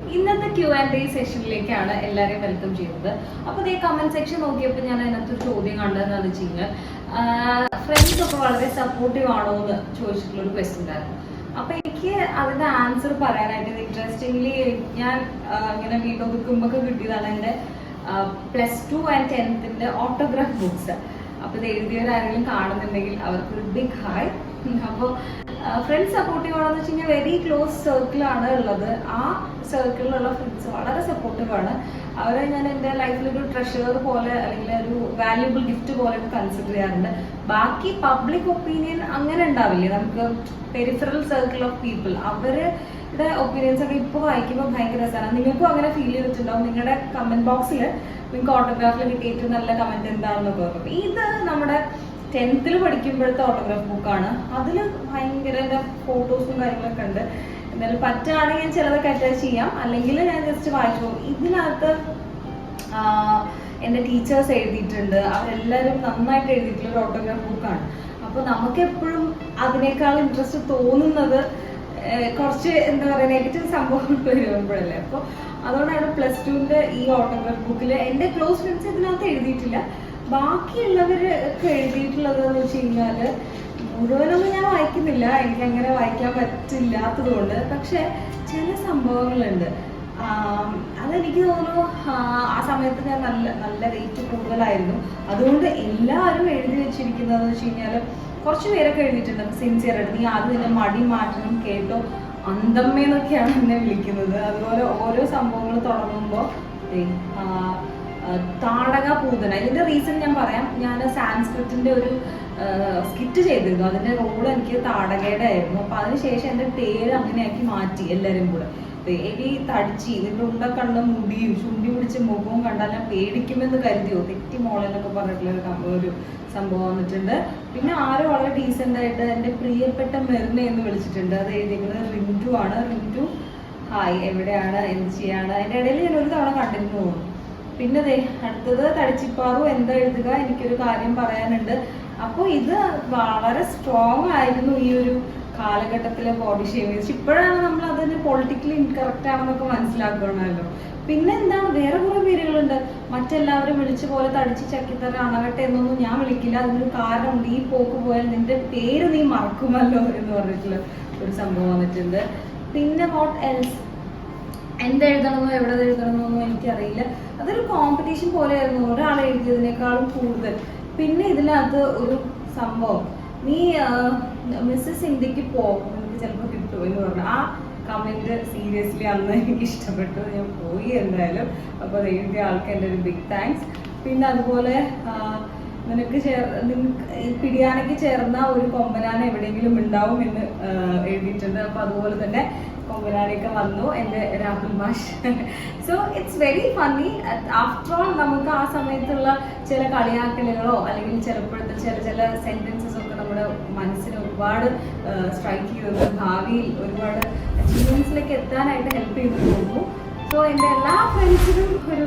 ഇന്നത്തെ Q and A സെഷനിലേക്കാണ് എല്ലാവരെയും welcome ചെയ്യുന്നത്. അപ്പോൾ ഈ കമന്റ് സെക്ഷൻ നോക്കിയപ്പോൾ ഞാൻ അതിനകത്ത് ഒരു ചോദ്യം കണ്ടതെന്ന് വെച്ച് കഴിഞ്ഞാൽ ഫ്രണ്ട്സ് ഒക്കെ വളരെ സപ്പോർട്ടീവ് ആണോ എന്ന് ചോദിച്ചിട്ടുള്ള ഒരു ക്വസ്റ്റ്യൻ ഉണ്ടായിരുന്നു. അപ്പൊ എനിക്ക് അതിന്റെ ആൻസർ പറയാനായിട്ട് ഇൻട്രസ്റ്റിംഗ്ലി ഞാൻ ഇങ്ങനെ വീഡിയോ ബുക്കുമ്പോ കിട്ടിയതാണ് എന്റെ പ്ലസ് ടു ആൻഡ് ടെൻത്തിന്റെ ഓട്ടോഗ്രാഫ് ബുക്സ് അപ്പൊ ഇത് എഴുതിയവരാരെങ്കിലും കാണുന്നുണ്ടെങ്കിൽ അവർക്കൊരു ബിഗ് ഹായ് അപ്പോൾ ഫ്രണ്ട്സ് സപ്പോർട്ടീവ് ആണെന്ന് വെച്ച് കഴിഞ്ഞാൽ വെരി ക്ലോസ് സർക്കിളാണ് ഉള്ളത്. ആ സർക്കിളിലുള്ള ഫ്രണ്ട്സ് വളരെ സപ്പോർട്ടീവ് ആണ്. അവരെ ഞാൻ എന്റെ ലൈഫിൽ ഒരു ട്രഷർ പോലെ അല്ലെങ്കിൽ ഒരു വാല്യുബിൾ ഗിഫ്റ്റ് പോലെ കൺസിഡർ ചെയ്യാറുണ്ട്. ബാക്കി പബ്ലിക് ഒപ്പീനിയൻ അങ്ങനെ ഉണ്ടാവില്ലേ. നമുക്ക് പെരിഫറൽ സർക്കിൾ ഓഫ് പീപ്പിൾ അവരുടെ ഒപ്പീനിയൻസ് ഒക്കെ ഇപ്പോൾ വായിക്കുമ്പോൾ ഭയങ്കര രസമാണ് നിങ്ങൾക്കും അങ്ങനെ ഫീൽ ചെയ്തിട്ടുണ്ടാവും. നിങ്ങളുടെ കമന്റ് ബോക്സിൽ നിങ്ങൾക്ക് ഓട്ടോഗ്രാഫിൽ കിട്ടിയിട്ട് നല്ല കമന്റ് എന്താണെന്നൊക്കെ നോക്കും ഇത് നമ്മുടെ ടെൻത്തിൽ പഠിക്കുമ്പോഴത്തെ ഓട്ടോഗ്രാഫ് ബുക്കാണ് അതിൽ ഭയങ്കര ഫോട്ടോസും കാര്യങ്ങളൊക്കെ ഉണ്ട്. എന്തായാലും പറ്റുകയാണെങ്കിൽ ഞാൻ ചിലതൊക്കെ അറ്റാച്ച് ചെയ്യാം. അല്ലെങ്കിൽ ഞാൻ ജസ്റ്റ് വായിച്ചു പോകും. ഇതിനകത്ത് എന്റെ ടീച്ചേഴ്സ് എഴുതിയിട്ടുണ്ട്. അവരെല്ലാവരും നന്നായിട്ട് എഴുതിയിട്ടുള്ള ഒരു ഓട്ടോഗ്രാഫ് ബുക്കാണ് അപ്പോൾ നമുക്ക് എപ്പോഴും അതിനേക്കാൾ ഇൻട്രസ്റ്റ് തോന്നുന്നത് കുറച്ച് എന്താ പറയുക നെഗറ്റീവ് സംഭവങ്ങൾ വരുമ്പോഴല്ലേ. അപ്പോൾ അതുകൊണ്ടാണ് പ്ലസ് ടുവിന്റെ ഈ ഓട്ടോഗ്രാഫ് ബുക്കിൽ എന്റെ ക്ലോസ് ഫ്രണ്ട്സ് ഇതിനകത്ത് എഴുതിയിട്ടില്ല. ബാക്കിയുള്ളവർ ഒക്കെ എഴുതിയിട്ടുള്ളത് എന്ന് വെച്ച് കഴിഞ്ഞാൽ മുഴുവനൊന്നും ഞാൻ വായിക്കുന്നില്ല. എനിക്ക് അങ്ങനെ വായിക്കാൻ പറ്റില്ലാത്തത് കൊണ്ട് പക്ഷെ ചില സംഭവങ്ങളുണ്ട്. അതെനിക്ക് തോന്നുന്നു ആ, ആ സമയത്ത് ഞാൻ നല്ല നല്ല റേറ്റ് കൂടുതലായിരുന്നു. അതുകൊണ്ട് എല്ലാവരും എഴുതി വെച്ചിരിക്കുന്നതെന്ന് വെച്ച് കഴിഞ്ഞാൽ കുറച്ച് പേരൊക്കെ എഴുതിയിട്ടുണ്ട്. സിൻസിയർ ആയിട്ട് നീ ആദ്യം നിന്നെ മടി മാറ്റണം കേട്ടോ. അന്തമ്മേന്നൊക്കെയാണ് എന്നെ വിളിക്കുന്നത്. അതുപോലെ ഓരോ സംഭവങ്ങൾ തുടങ്ങുമ്പോൾ താടക പൂതന. ഇതിന്റെ റീസൺ ഞാൻ പറയാം. ഞാൻ സാൻസ്ക്രിറ്റിന്റെ ഒരു സ്കിറ്റ് ചെയ്തിരുന്നു. അതിന്റെ റോൾ എനിക്ക് താടകയുടെ ആയിരുന്നു. അപ്പൊ അതിനുശേഷം എന്റെ പേര് അങ്ങനെയാക്കി മാറ്റി എല്ലാരും കൂടെ. പേടി തടിച്ച് ഇതിന്റെ ഉണ്ട കണ്ട മുടിയും ചുണ്ടി പിടിച്ച മുഖവും കണ്ടാൽ ഞാൻ പേടിക്കുമെന്ന് കരുതിയോ തെറ്റി മോളെന്നൊക്കെ പറഞ്ഞിട്ടുള്ള ഒരു സംഭവം വന്നിട്ടുണ്ട്. പിന്നെ ആരോ വളരെ ഡീസെന്റ് ആയിട്ട് എന്റെ പ്രിയപ്പെട്ട മെറിനെ എന്ന് വിളിച്ചിട്ടുണ്ട്. അത് എഴുതിയിരിക്കുന്നത് റിന്റു ആണ്. റിന്റു ഹായ്. എവിടെയാണ്? എന്ത് ചെയ്യാണ് എന്റെ ഇടയിൽ ഞാൻ ഒരു തവണ കണ്ടിരുന്നു. തോന്നുന്നു പിന്നെ അടുത്തത് തടിച്ചിപ്പാറു എന്താ എഴുതുക? എനിക്കൊരു കാര്യം പറയാനുണ്ട്. അപ്പോൾ ഇത് വളരെ സ്ട്രോങ് ആയിരുന്നു ഈ ഒരു കാലഘട്ടത്തിലെ ബോഡി ഷേവിങ് ഇപ്പോഴാണ് നമ്മൾ അതിന് പൊളിറ്റിക്കലി ഇൻകറക്റ്റ് ആണെന്നൊക്കെ മനസ്സിലാക്കണമല്ലോ പിന്നെ എന്താണ് വേറെ കുറെ പേരുകളുണ്ട്. മറ്റെല്ലാവരും വിളിച്ച പോലെ തടിച്ച് ചക്കിത്തറ അണകട്ടെ എന്നൊന്നും ഞാൻ വിളിക്കില്ല. അതിനൊരു കാരണമുണ്ട്. ഈ പോക്ക് പോയാൽ നിന്റെ പേര് നീ മറക്കുമല്ലോ എന്ന് പറഞ്ഞിട്ടുള്ള ഒരു സംഭവം വന്നിട്ടുണ്ട്. പിന്നെ വാട്ട് എൽസ് എന്തെഴുതണമെന്നോ എവിടെ എഴുതണമെന്നോ എനിക്കറിയില്ല. അതൊരു കോമ്പറ്റീഷൻ പോലെയായിരുന്നു ഒരാൾ എഴുതിയതിനേക്കാളും കൂടുതൽ. പിന്നെ ഇതിനകത്ത് ഒരു സംഭവം. നീ മിസ്സസ് ഇന്ത്യയ്ക്ക് പോ. നിനക്ക് ചിലപ്പോൾ കിട്ടും എന്ന് പറഞ്ഞു. ആ കമന്റ് സീരിയസ്ലി അന്ന് എനിക്ക് ഇഷ്ടപ്പെട്ടു. ഞാൻ പോയി എന്തായാലും. അപ്പോൾ അത് എഴുതിയ ആൾക്ക് എന്റെ ഒരു ബിഗ് താങ്ക്സ് പിന്നെ അതുപോലെ നിനക്ക് നിനക്ക് പിടിയാനയ്ക്ക് ചേർന്ന ഒരു കൊമ്പനാന എവിടെയെങ്കിലും ഉണ്ടാവും എന്ന് എഴുതിയിട്ടുണ്ട്. അപ്പൊ അതുപോലെ തന്നെ കൊമ്പനാനയൊക്കെ വന്നു എന്റെ രാഹുൽ മാഷ്. So it's very funny after all നമുക്ക് ആ സമയത്തുള്ള ചില കളിയാക്കലുകളോ അല്ലെങ്കിൽ ചിലപ്പോഴത്തെ ചില ചില സെന്റൻസസ് ഒക്കെ നമ്മുടെ മനസ്സിന് ഒരുപാട് സ്ട്രൈക്ക് ചെയ്തത് ഭാവിയിൽ ഒരുപാട് അച്ചീവ്മെന്റ്സിലേക്ക് എത്താനായിട്ട് ഹെൽപ്പ് ചെയ്തു പോകുന്നു. സോ എന്റെ എല്ലാ ഫ്രണ്ട്സിനും ഒരു